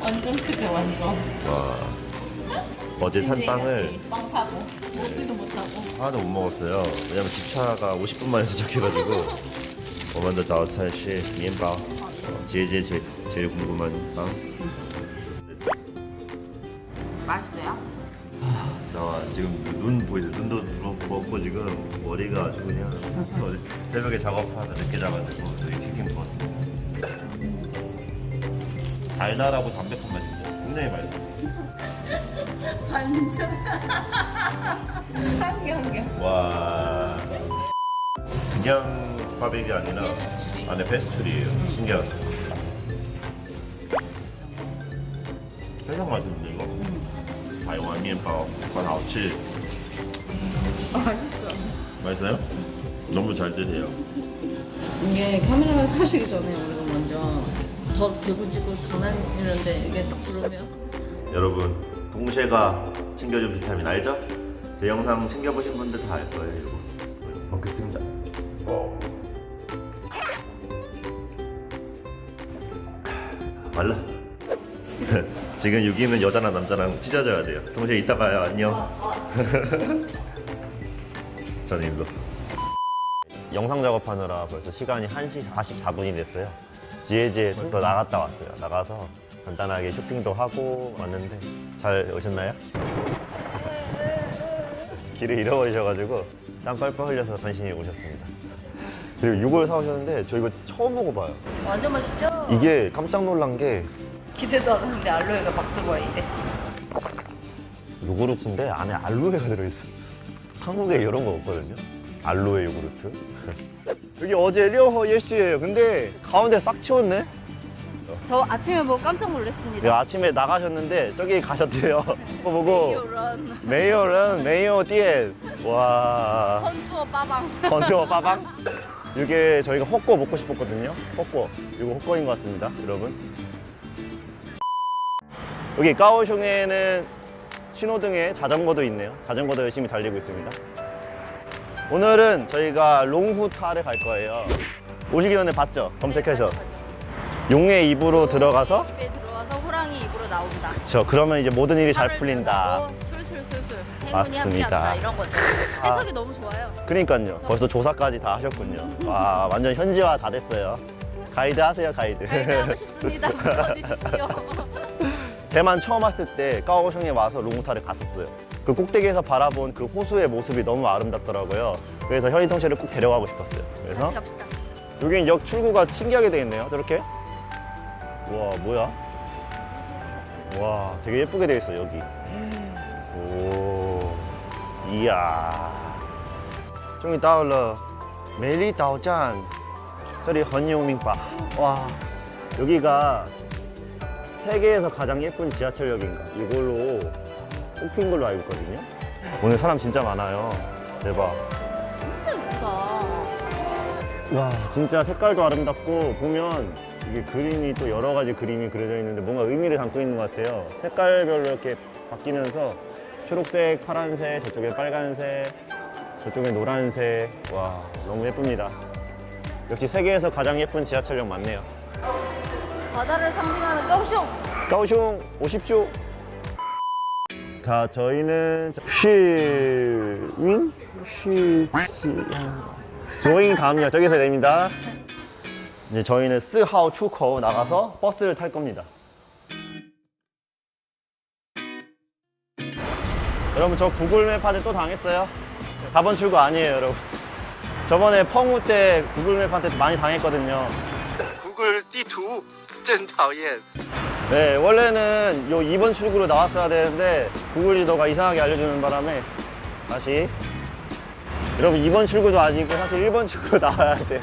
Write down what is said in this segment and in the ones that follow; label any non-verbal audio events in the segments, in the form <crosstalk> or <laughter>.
완전 크죠 완전. 와. 어제 산 빵을 진지해야지. 빵 사고 먹지도 못하고. 하나도 못 먹었어요. 왜냐면 기차가 50분 만에 <laughs> 도착해가지고. 我们的早餐是面包. 어, 제일 제일 제일 궁금한 빵. 맛있어요? 자 지금 눈 보이죠? 눈도 부어- 부었고 지금 머리가 아주 그냥 어제 새벽에 작업하다 늦게 자가지고 되게 팅팅 부었습니다. 달달하고 담백한 맛인데 굉장히 맛있어. 반전. 한개 한 개. 와 그냥 밥이 아니라 안에 페스츄리예요. 신기하다. 세상 맛있는데 이거. 다이완 면밥 관아우치 맛있어. 맛있어요? 너무 잘 드세요. 이게 카메라가 켜시기 전에 우리가 먼저 더 찍고 장난이는데 이게 딱 들어오면 여러분 동쉐가 챙겨준 비타민 알죠? 제 영상 챙겨보신 분들 다 알 거예요 이거 먹겠습니다. 어. 말라. <laughs> 지금 여기 있는 여자나 남자랑 찢어져야 돼요. 동쉐 이따 봐요. 안녕. <laughs> 저는 일로 영상 작업하느라 벌써 시간이 1시 44분이 됐어요 지혜지혜 벌써 나갔다 왔어요 나가서 간단하게 쇼핑도 하고 왔는데 잘 오셨나요? 길을 잃어버리셔가지고 땀 뻘뻘 흘려서 간신히 오셨습니다 그리고 이걸 사오셨는데 저 이거 처음 먹어봐요 완전 맛있죠? 이게 깜짝 놀란 게 기대도 안 했는데 알로에가 막 들어와 있대. 요구르트인데 안에 알로에가 들어있어 한국에 이런 거 없거든요 알로에 요구르트 여기 어제 려허 예시예요 근데 가운데 싹 치웠네 저 아침에 보고 깜짝 놀랐습니다. 야, 아침에 나가셨는데 저기 가셨대요. 그거 <laughs> 보고 이런 메이어는 메이어 띠에 와 컨투어 빠방. 건투어 <laughs> 빠방. 이게 저희가 헛거 먹고 싶었거든요. 헛거 이거 헛거인 것 같습니다, 여러분. 여기 까오숑에는 신호등에 자전거도 있네요. 자전거도 열심히 달리고 있습니다. 오늘은 저희가 롱후타를 갈 거예요. 오시기 전에 봤죠? 검색해서 용의 입으로 들어가서 입에 들어와서 호랑이 입으로 나온다. 저 그러면 이제 모든 일이 잘 풀린다. 들고 술술술술 행운이 맞습니다. 함께한다 이런 거죠. 해석이 너무 좋아요. 그러니까요. 벌써 조사까지 다 하셨군요. 와 완전 현지화 다 됐어요. 가이드 하세요 가이드. 가이드 하고 <laughs> 싶습니다. 불러주십시오. 대만 처음 왔을 때 까오슝에 와서 롱타를 갔었어요. 그 꼭대기에서 바라본 그 호수의 모습이 너무 아름답더라고요. 그래서 현인통 씨를 꼭 데려가고 싶었어요. 그래서 같이 갑시다. 여기 역 출구가 신기하게 돼 있네요. 저렇게. 와 뭐야? 와 되게 예쁘게 되어 있어 여기. 오 이야. 종이 따올러 메리 다오짠 저리 허니오밍바 와 여기가 세계에서 가장 예쁜 지하철역인가 이걸로 뽑힌 걸로 알고 있거든요. <laughs> 오늘 사람 진짜 많아요. 대박. 진짜 예쁘다. 와 진짜 색깔도 아름답고 보면 이게 그림이 또 여러 가지 그림이 그려져 있는데 뭔가 의미를 담고 있는 것 같아요 색깔별로 이렇게 바뀌면서 초록색, 파란색, 저쪽에 빨간색, 저쪽에 노란색 와 너무 예쁩니다 역시 세계에서 가장 예쁜 지하철역 맞네요 바다를 상징하는 까오숑. 까오슝 오십시오 자 저희는 쉴윈? 쉴... 조잉 다음 역저기서 내립니다. 이제 저희는 스하오 출코 나가서 버스를 탈 겁니다. 여러분 저 구글맵한테 또 당했어요? 4번 출구 아니에요 여러분. 저번에 펑우 때 구글맵한테 많이 당했거든요. 구글 띠두 젠讨厌 네, 원래는 요 2번 출구로 나왔어야 되는데 구글 지도가 이상하게 알려주는 바람에 다시 여러분 2번 출구도 아니고 사실 1번 출구로 나와야 <laughs> 돼요.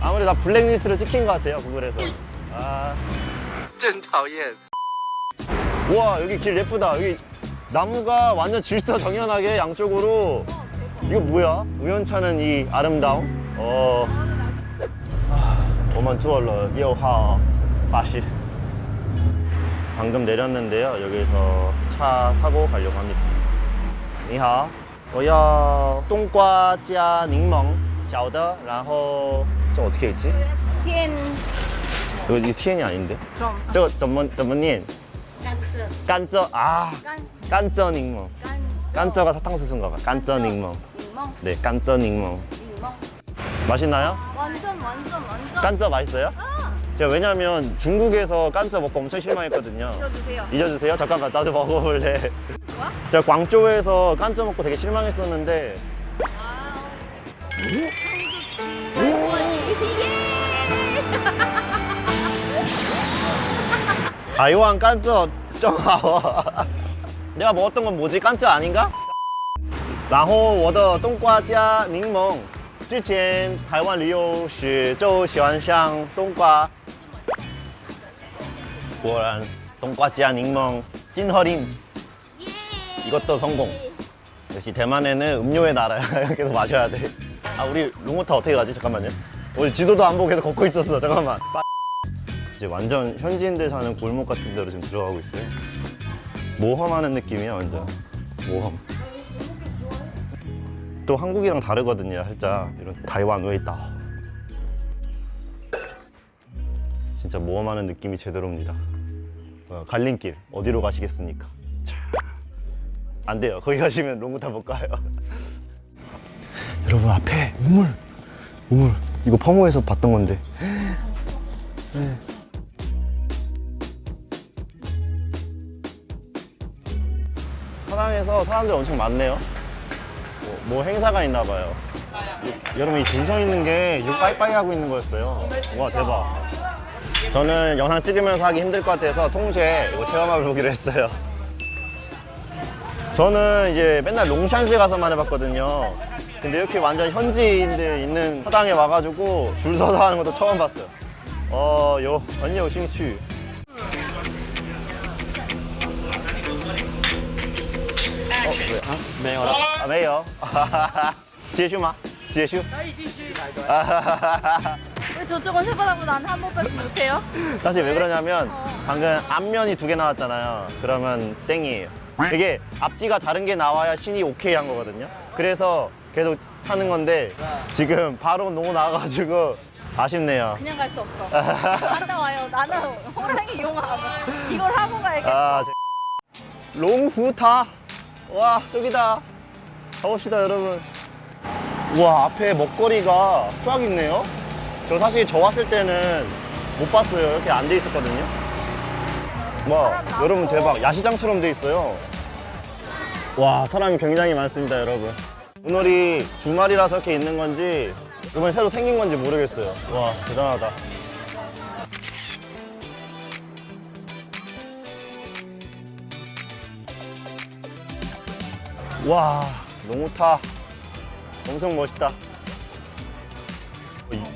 아무래도 다 블랙리스트로 찍힌 것 같아요 구글에서. 아, 真讨厌. 우와 여기 길 예쁘다. 여기 나무가 완전 질서정연하게 양쪽으로 이거 뭐야? 우연찮은 이 아름다움. 어. 我们坐了6号巴士 방금 내렸는데요. 여기서 차 사고 가려고 합니다. 你好,我要冬瓜加柠檬,小的,然后 저 어떻게 했지? 텐 이거 이게 TN이 아닌데? 그럼 저 전문 전문님 甘蔗， 깐쩌 아 甘 깐쩌 닝멍 甘蔗 깐쩌가 사탕수수인가 봐 깐쩌 닝멍 柠檬， 네 깐쩌 닝멍 柠檬， 맛있나요? 완전 완전 완전. 깐쩌 맛있어요? 제가 왜냐면 중국에서 깐쩌 먹고 엄청 실망했거든요 드세요. 잊어주세요 잠깐만 나도 먹어볼래 뭐야? 제가 광저우에서 깐쩌 먹고 되게 실망했었는데 아, 아이완 깐쩌 쩡하워 내가 먹었던 건 뭐지? 깐쩌 아닌가? 然后我的冬瓜加柠檬之前台湾旅游时就喜欢上冬瓜 구월한 똥과지한 익명 찐허림. 이것도 성공. 역시 대만에는 음료의 나라야. <laughs> 계속 마셔야 돼아 우리 롱모타 어떻게 가지? 잠깐만요. 우리 지도도 안 보고 계속 걷고 있었어. 잠깐만. 이제 완전 현지인들 사는 골목 같은 데로 지금 들어가고 있어요. 모험하는 느낌이야 완전. 모험. 또 한국이랑 다르거든요 살짝. 이런 다이완 웨이다 진짜 모험하는 느낌이 제대로입니다. 어, 갈림길 어디로 가시겠습니까? 자, 안 돼요. 거기 가시면 롱구타 못 가요. <laughs> 여러분 앞에 우물, 우물. 이거 퍼모에서 봤던 건데. 사당에서 사람들 엄청 많네요. 뭐, 뭐 행사가 있나 봐요. 이- 여러분 이 줄 서 있는 게 이거 빠이빠이 하고 있는 거였어요. 와 대박. 저는 영상 찍으면서 하기 힘들 것 같아서 통째 이거 체험해 보기로 했어요. 저는 이제 맨날 롱샨시 가서만 해봤거든요. 근데 이렇게 완전 현지인들 있는 사당에 와가지고 줄 서서 하는 것도 처음 봤어요. 어, 요, 언니 요兴趣. 哦，对啊，没有了啊，没有，<laughs> 结束吗？结束。可以继续。 <laughs> 왜 저쪽은 세 번 하고 난 한 번밖에 못해요? 사실 왜 그러냐면 방금 앞면이 두 개 나왔잖아요. 그러면 땡이에요. 이게 앞뒤가 다른 게 나와야 신이 오케이 한 거거든요. 그래서 계속 하는 건데 지금 바로 농구 나와가지고 아쉽네요. 그냥 갈 수 없어. <laughs> 갔다 와요. 나는 호랑이 용하고 이걸 하고 가야겠어. 아, 제... 롱후타. 와, 저기다. 가봅시다, 여러분. 와, 앞에 먹거리가 쫙 있네요. 저 사실 저 왔을 때는 못 봤어요. 이렇게 안 돼 있었거든요. 와, 여러분 대박. 야시장처럼 돼 있어요. 와, 사람이 굉장히 많습니다, 여러분. 오늘이 주말이라서 이렇게 있는 건지, 이번에 새로 생긴 건지 모르겠어요. 와, 대단하다. 와 농우타 엄청 멋있다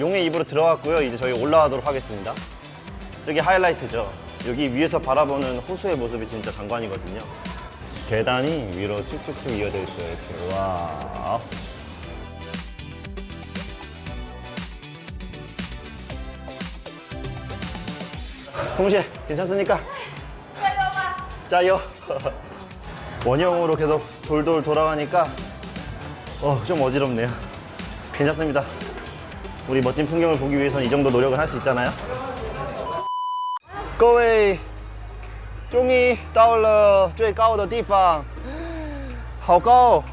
용의 입으로 들어갔고요. 이제 저희 올라가도록 하겠습니다. 저기 하이라이트죠. 여기 위에서 바라보는 호수의 모습이 진짜 장관이거든요. 계단이 위로 쭉쭉쭉 이어져 있어요. 이렇게. 와. 동시에 괜찮습니까? 짜요. <laughs> 원형으로 계속 돌돌 돌아가니까 어, 좀 어지럽네요. 괜찮습니다. 우리 멋진 풍경을 보기 위해서는 이 정도 노력을 할 수 있잖아요. 各位，终于到了最高的地方，好高！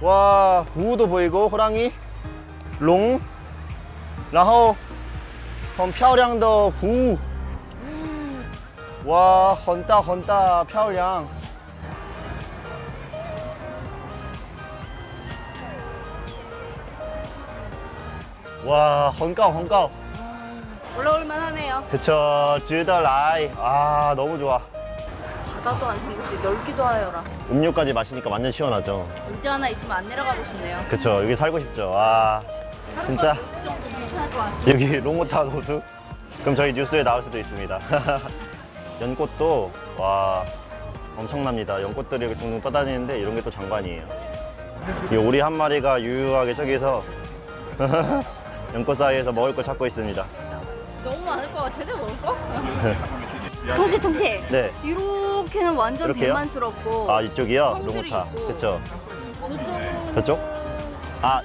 哇，湖都보이고 호랑이, 龙，然后很漂亮的湖， 와, 很大很大漂亮. 와, 헝가오, 헝가오. 올라올 만하네요. 그쵸, 쯔더라이. 아, 너무 좋아. 바다도 안 생기지, 넓기도 하여라. 음료까지 마시니까 완전 시원하죠. 문제 하나 있으면 안 내려가고 싶네요. 그쵸, 여기 살고 싶죠. 아, 와, 진짜. 여기 <laughs> 롱모타 호수. 그럼 저희 뉴스에 나올 수도 있습니다. <laughs> 연꽃도, 와, 엄청납니다. 연꽃들이 이렇게 둥둥 떠다니는데 이런 게 또 장관이에요. 이 오리 한 마리가 유유하게 저기서 <laughs> 연꽃 사이에서 먹을 걸 찾고 있습니다. 너무 많을 것 같아. 제가 먹을 거? <laughs> 동시 동시. 네. 이렇게는 완전 이렇게요? 대만스럽고. 아 이쪽이요? 로모타. 있고. 그쵸? 저쪽은 저쪽? 아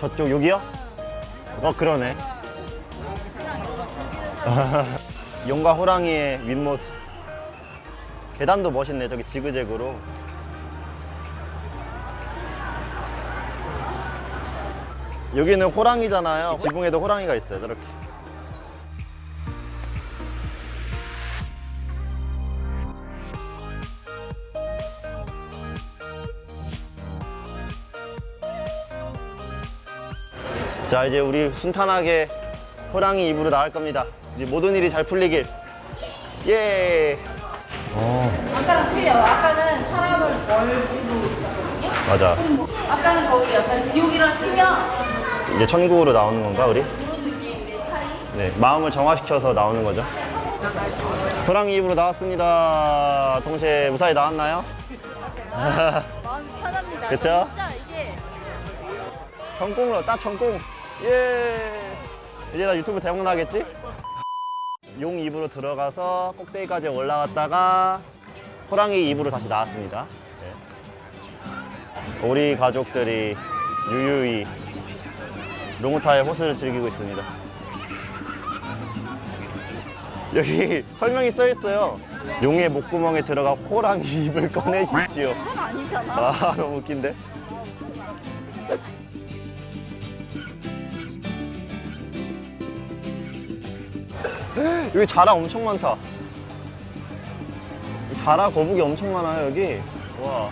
저쪽 여기요? 어 그러네. <laughs> 용과 호랑이의 윗모습. 계단도 멋있네. 저기 지그재그로. 여기는 호랑이잖아요. 지붕에도 호랑이가 있어요. 저렇게. 자 이제 우리 순탄하게 호랑이 입으로 나갈 겁니다. 이제 모든 일이 잘 풀리길. 예. 아까랑 틀려. 아까는 사람을 멀지도 있었거든요. 맞아. 아까는 거기 약간 지옥이랑 치면 이제 천국으로 나오는 건가 우리? 네. 마음을 정화시켜서 나오는 거죠. 호랑이 입으로 나왔습니다. 동시에 무사히 나왔나요? <laughs> 마음이 편합니다. 그쵸? 진짜 이게 성공로 따 성공. 예. 이제 나 유튜브 대박 나겠지? 용 입으로 들어가서 꼭대기까지 올라갔다가 호랑이 입으로 다시 나왔습니다. 네. 우리 가족들이 유유히 롱우타의 호수를 즐기고 있습니다. 여기 <laughs> 설명이 써 있어요. 용의 목구멍에 들어가 호랑이 입을 꺼내십시오. 그건 아니잖아. 아 너무 웃긴데? <laughs> 여기 자라 엄청 많다. 자라 거북이 엄청 많아요 여기. 와.